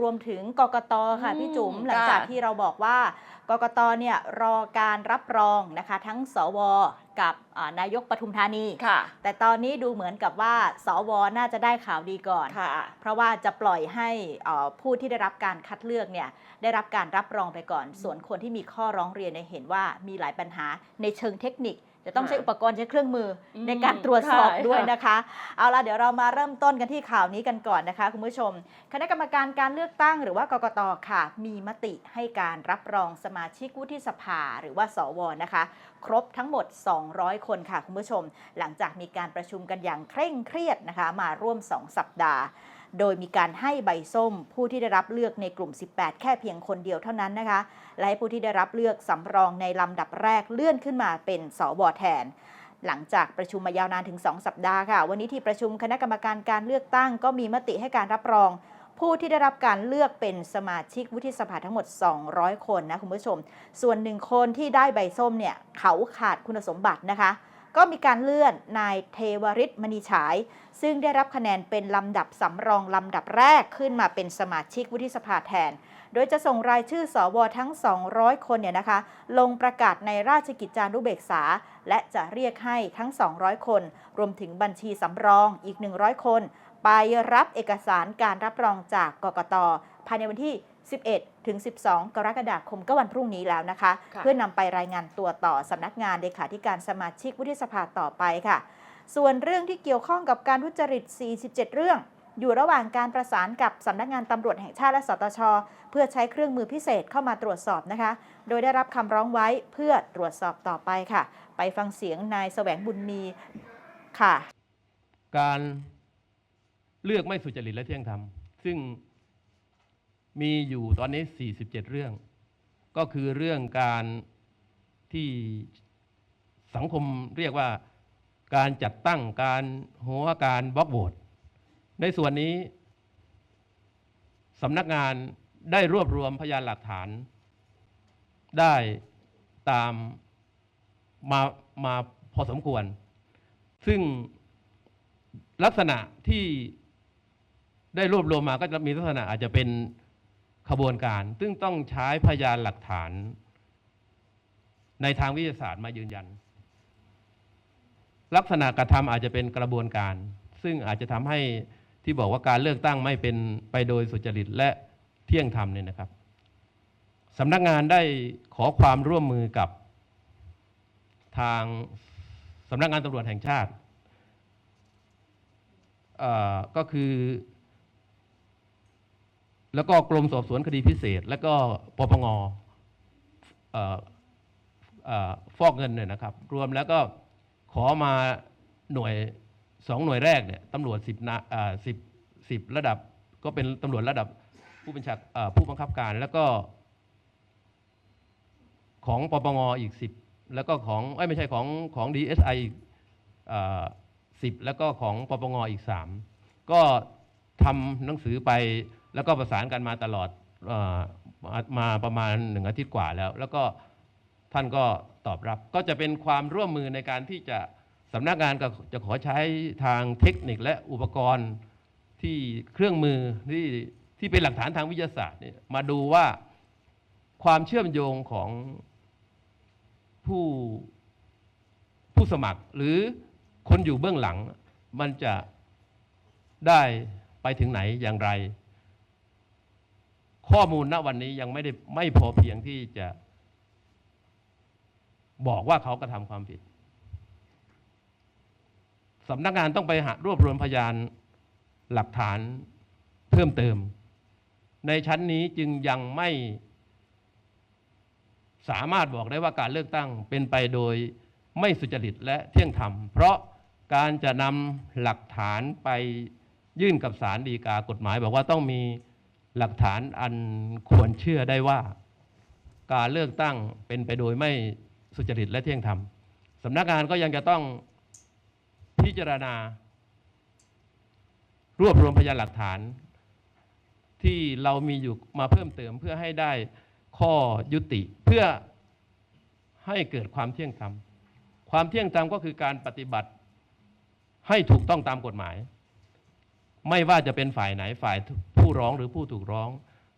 รวมถึงกกตค่ะอืมพี่จุ๋มจ้ะหลังจากที่เราบอกว่ากกตเนี่ยรอการรับรองนะคะ ทั้งสวกับอ่านายกปทุมธานีค่ะแต่ตอนนี้ดูเหมือนกับว่า สวน่าจะได้ข่าวดีก่อนค่ะเพราะว่าจะปล่อยให้เอ่อผู้ที่ได้รับการคัดเลือกเนี่ยได้รับการรับรองไปก่อน ส่วนคนที่มีข้อร้องเรียนเนี่ยเห็นว่ามีหลายปัญหาในเชิงเทคนิค จะต้องใช้ค่ะอุปกรณ์ใช้เครื่องมืออมในการตรวจสอบใช่ด้วยค่ะนะคะ เอาล่ะเดี๋ยวเรามาเริ่มต้นกันที่ข่าวนี้กันก่อนนะคะ คุณผู้ชม คณะกรรมการการเลือกตั้งหรือว่ากกตค่ะ มีมติให้การรับรองสมาชิกวุฒิสภาหรือว่าสวนะคะ ครบทั้งหมด 200 คนค่ะคุณผู้ชม หลังจากมีการประชุมกันอย่างเคร่งเครียดนะคะ มาร่วม 2 สัปดาห์ โดยมีการให้ใบส้ม ผู้ที่ได้รับเลือกในกลุ่ม 18 แค่เพียงคนเดียวเท่านั้นนะคะ และให้ผู้ที่ได้รับเลือกสำรองในลำดับแรกเลื่อนขึ้นมาเป็นสวแทนหลังจากประชุมมายาวนานถึง 2 สัปดาห์ค่ะ วันนี้ที่ประชุมคณะกรรมการการเลือกตั้งก็มีมติให้การรับรอง ผู้ที่ได้รับการเลือกเป็นสมาชิกวุฒิสภาทั้งหมด 200 คนนะคุณผู้ชม ส่วนหนึ่งคนที่ได้ใบส้มเนี่ยเขาขาดคุณสมบัตินะคะ ก็มีการเลื่อนนายเทวริศมณีฉาย ซึ่งได้รับคะแนนเป็นลำดับสำรองลำดับแรกขึ้นมาเป็นสมาชิกวุฒิสภาแทน โดยจะส่งรายชื่อสวทั้ง 200 คนเนี่ยนะคะ ลงประกาศในราชกิจจานุเบกษา และจะเรียกให้ทั้ง 200 คน รวมถึงบัญชีสำรองอีก 100 คน ไปรับเอกสารการรับรองจากกกตภายในวันที่ 11 ถึง 12 กรกฎาคมก็วันพรุ่งนี้แล้วนะคะค่ะเพื่อนำไปรายงานตัวต่อสำนักงานเลขาธิการสมาชิกวุฒิสภาต่อไปค่ะ ส่วนเรื่องที่เกี่ยวข้องกับการทุจริต 47 เรื่อง อยู่ระหว่างการประสานกับสำนักงานตำรวจแห่งชาติและสตช เพื่อใช้เครื่องมือพิเศษเข้ามาตรวจสอบนะคะ โดยได้รับคำร้องไว้เพื่อตรวจสอบต่อไปค่ะ ไปฟังเสียงนายแสวงบุญมีค่ะ การเลือกไม่สุจริตและเที่ยงธรรมซึ่ง มีอยู่ตอนนี้ 47 เรื่อง ก็คือเรื่องการที่สังคมเรียกว่าการจัดตั้งการหัวการบล็อกโหวตในส่วนนี้สำนักงานได้รวบรวมพยานหลักฐาน ได้ตามมามาพอสมควร ซึ่งลักษณะที่ได้รวบรวมมาก็จะมีลักษณะอาจจะเป็น ขบวนการ ซึ่งต้องใช้พยานหลักฐาน ในทางวิทยาศาสตร์มายืนยัน ลักษณะกระทำอาจจะเป็นกระบวนการ ซึ่งอาจจะทำให้ที่บอกว่าการเลือกตั้งไม่เป็นไปโดยสุจริตและเที่ยงธรรมเนี่ยนะครับสำนักงานได้ขอความร่วมมือกับทางสำนักงานตำรวจแห่งชาติเอ่อก็คือ แล้วก็กรมสอบสวนคดีพิเศษ แล้วก็ปปงออฟอกเงินเนี่ยนะครับ รวมแล้วก็ขอมาหน่วยสองหน่วยแรกเนี่ยตำรวจสิบนาสิบสิบระดับก็เป็นตำรวจระดับผู้บัญชาผู้บังคับการแล้วก็ ของปปงอีกสิบแล้วก็ของไม่ใช่ของของ DSI อีเอ่อสิบแล้วก็ของปปงอีกสามก็ทำหนังสือไป แล้วก็ประสานกันมาตลอดออมามาประมาณหนึ่งอาทิตย์กว่าแล้ว แล้วก็ท่านก็ตอบรับ ก็จะเป็นความร่วมมือในการที่จะสำนักงานก็จะขอใช้ทางเทคนิคและอุปกรณ์ที่เครื่องมือที่ที่เป็นหลักฐานทางวิทยาศาสตร์เนี่ยมาดูว่าความเชื่อมโยงของผู้ผู้สมัคร หรือคนอยู่เบื้องหลัง มันจะได้ไปถึงไหนอย่างไร ข้อมูลณวันนี้ยังไม่ได้ไม่พอเพียงที่จะ บอกว่าเขากระทำความผิดสำนักงานต้องไปหารวบรวมพยานหลักฐานเพิ่มเติม ในชั้นนี้จึงยังไม่ สามารถบอกได้ว่าการเลือกตั้งเป็นไปโดยไม่สุจริตและเที่ยงธรรม เพราะการจะนำหลักฐานไปยื่นกับศาลฎีกากฎหมาย บอกว่าต้องมี หลักฐานอันควรเชื่อได้ว่า การเลือกตั้งเป็นไปโดยไม่สุจริตและเที่ยงธรรมสำนักงานก็ยังจะต้องพิจารณา รวบรวมพยานหลักฐาน ที่เรามีอยู่มาเพิ่มเติมเพื่อให้ได้ข้อยุติ เพื่อให้เกิดความเที่ยงธรรม ความเที่ยงธรรมก็คือการปฏิบัติให้ถูกต้องตามกฎหมาย ไม่ว่าจะเป็นฝ่ายไหนฝ่ายผู้ร้องหรือผู้ถูกร้อง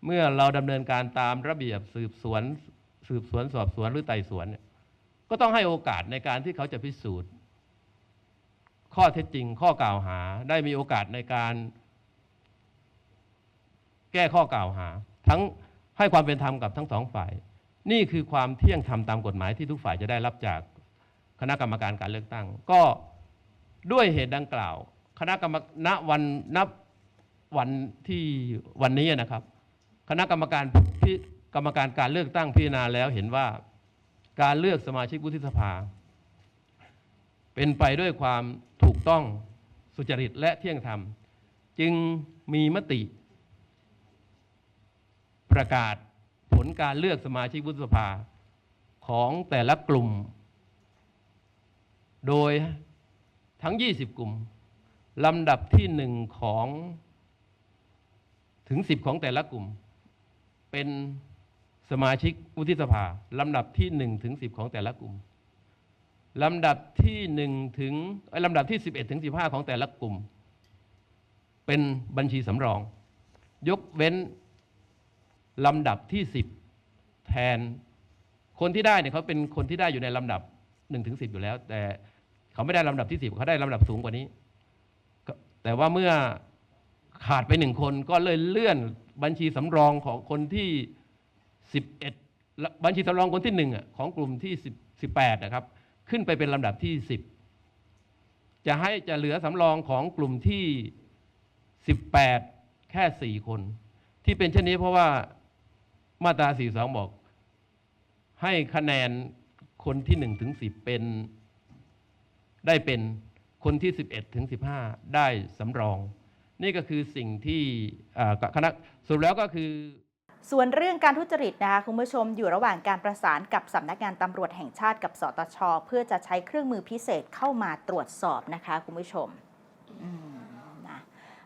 เมื่อเราดำเนินการตามระเบียบสืบสวน สืบสวนสอบสวนหรือไต่สวนเนี่ยก็ต้องให้โอกาสในการที่เขาจะพิสูจน์ ข้อเท็จจริงข้อกล่าวหา ได้มีโอกาสในการ แก้ข้อกล่าวหา ทั้งให้ความเป็นธรรมกับทั้งสองฝ่าย นี่คือความเที่ยงธรรมตามกฎหมายที่ทุกฝ่ายจะได้รับจากคณะกรรมการการเลือกตั้ง ก็ด้วยเหตุดังกล่าว คณะกรรมณวันนับวันที่วันนี้นะครับ คณะกรรมการพิกรรมการการเลือกตั้งพิจารณาแล้วเห็นว่าการเลือกสมาชิกวุฒิสภา เป็นไปด้วยความถูกต้องสุจริตและเที่ยงธรรม จึงมีมติ ประกาศผลการเลือกสมาชิกวุฒิสภาของแต่ละกลุ่ม โดยทั้ง 20 กลุ่ม ลำดับที่หนึ่งของถึง10ของแต่ละกลุ่ม เป็นสมาชิกวุฒิสภาลำดับที่1ถึง10ของแต่ละกลุ่มลำดับที่1ถึงเอ้ยลำดับที่11ถึง15ของแต่ละกลุ่ม เป็นบัญชีสำรอง ยกเว้นลำดับที่10แทนคนที่ได้เนี่ยเขาเป็นคนที่ได้อยู่ในลำดับ1ถึง10อยู่แล้ว แต่เขาไม่ได้ลำดับที่10เขาได้ลำดับสูงกว่านี้ แต่ว่าเมื่อขาดไปหนึ่งคนก็เลยเลื่อนบัญชีสำรองของคนที่ 11 บัญชีสำรองคนที่หนึ่งอะของกลุ่มที่10 18นะครับ ขึ้นไปเป็นลำดับที่ 10 จะให้จะเหลือสำรองของกลุ่มที่ 18 แค่ 4 คน ที่เป็นเช่นนี้เพราะว่ามาตรา 42 บอก ให้คะแนนคนที่1ถึง10 เป็นได้เป็น คนที่ 11 ถึง 15 ได้สำรอง นี่ก็คือสิ่งที่คณะสรุปแล้วก็คือ ส่วนเรื่องการทุจริตนะคะคุณผู้ชมอยู่ระหว่างการประสานกับสำนักงานตำรวจแห่งชาติกับสตช เพื่อจะใช้เครื่องมือพิเศษเข้ามาตรวจสอบนะคะคุณผู้ชมม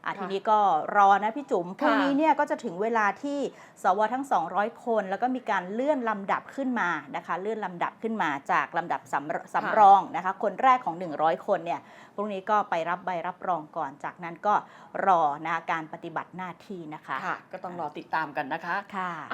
อะค่ะทีนี้ก็รอนะพี่จุ๋มพรุ่งนี้เนี่ยก็จะถึงเวลาที่สวทั้ง 200 คน แล้วก็มีการเลื่อนลำดับขึ้นมานะคะ เลื่อนลำดับขึ้นมาจากลำดับสำสำรองนะคะ คนแรกของ 100 คนเนี่ยพรุ่งนี้ก็ไปรับใบรับรองก่อน จากนั้นก็รอนะการปฏิบัติหน้าที่นะคะค่ะก็ต้องรอติดตามกันนะคะค่ะ